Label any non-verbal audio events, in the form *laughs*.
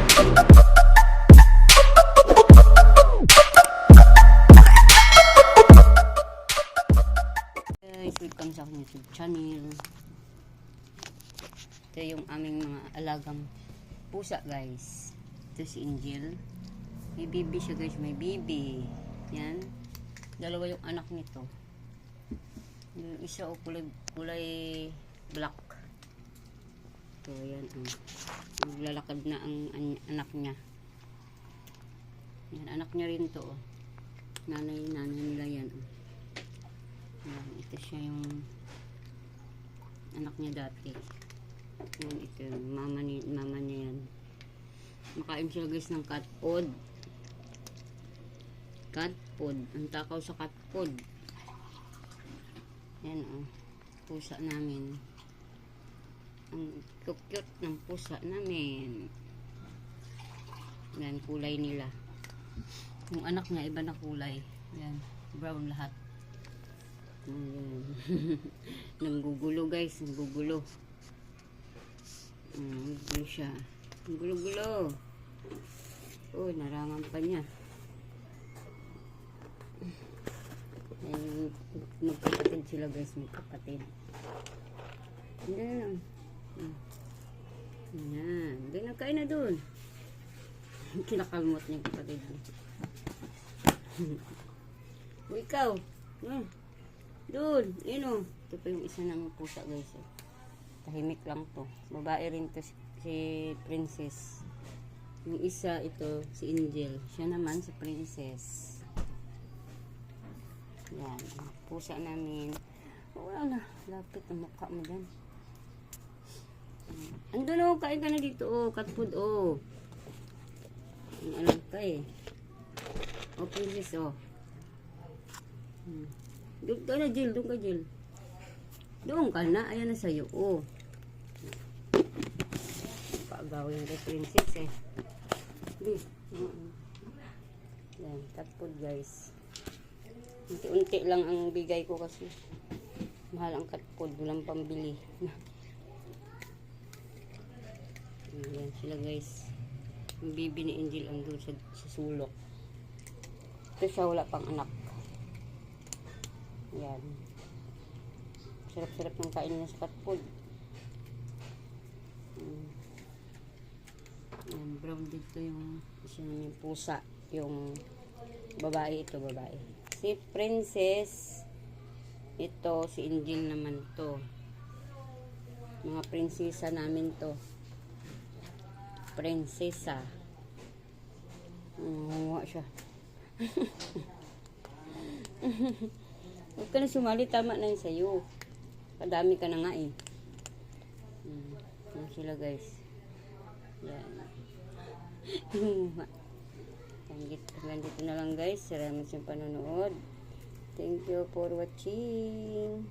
Guys, welcome sa aking YouTube channel. Ito yung aming mga alagang pusa guys. Ito si Angel. May bibi siya guys, may bibi. Yan. Dalawa yung anak nito. Yung isa o kulay, kulay black. Ito, yan. Oh. Maglalakad na ang an- anak niya. Yan, anak niya rin to. Oh. Nanay, nanay nila yan. Oh. Yan, ito siya yung anak niya dati. Yan, ito yung mama, ni, mama niya yan. Makain sila guys ng cat food. Cat food. Ang takaw sa cat food. Yan oh. Pusa namin. Ang cute ng pusa namin. Yan, kulay nila. Yung anak niya, iba na kulay. Yan, brown lahat. Ayan. *laughs* Nanggugulo guys, nanggugulo. Mm, gulo siya. Gulo-gulo. Oh, narangan pa niya. Magkapatid sila guys, magkapatid. Ayan. Ayan. Doon, nagkain na doon. *laughs* Kinakalmot niya kapatid niya. *laughs* o ikaw. Hmm. Doon, yun o. Ito pa yung isa ng pusa guys. Oh. Tahimik lang to. Babae rin to si, si Princess. Yung isa ito, si Angel. Siya naman si Princess. Yan. Pusa namin. Oh, wala na. Lapit ang mukha mo dyan. Andun o, kain ka na dito o. Cat food o. Ang alam ka eh. O, Princess o. Hmm. Doon ka na, Jill. Doon ka, Jill. Doon ka na. Ayan na sa'yo. Oh. Paagawin kay princess eh. Di. Yan. Cat food guys. Unti-unti lang ang bigay ko kasi. Mahal ang cat food. Walang pambili. *laughs* Yan sila guys. Yung baby ni Angel andun sa, sa sulok. Ito siya wala pang anak. Yan. Sarap-sarap ng kain niya sa cat food. Mm. Yan, brown dito yung isa yung pusa. Yung babae ito, babae. Si Princess, ito, si Angel naman to. Mga prinsesa namin to. Prinsesa. Nangunguha siya. *laughs* Huwag ka na sumali, tama na yun sa'yo. Kadami ka na nga eh. Hmm. Yan sila guys. Yan. *laughs* Hanggang hanggang dito na lang guys. Salamat sa panonood. Thank you for watching.